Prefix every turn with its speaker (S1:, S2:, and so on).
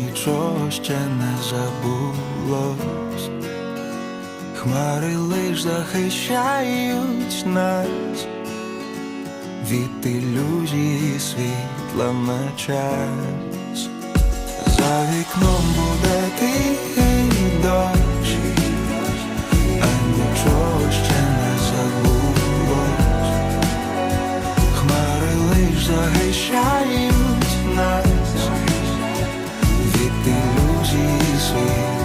S1: нічого ще не забулось, хмари лиш захищають нас від ілюзії світла на час, за вікном буде. tem longe isso.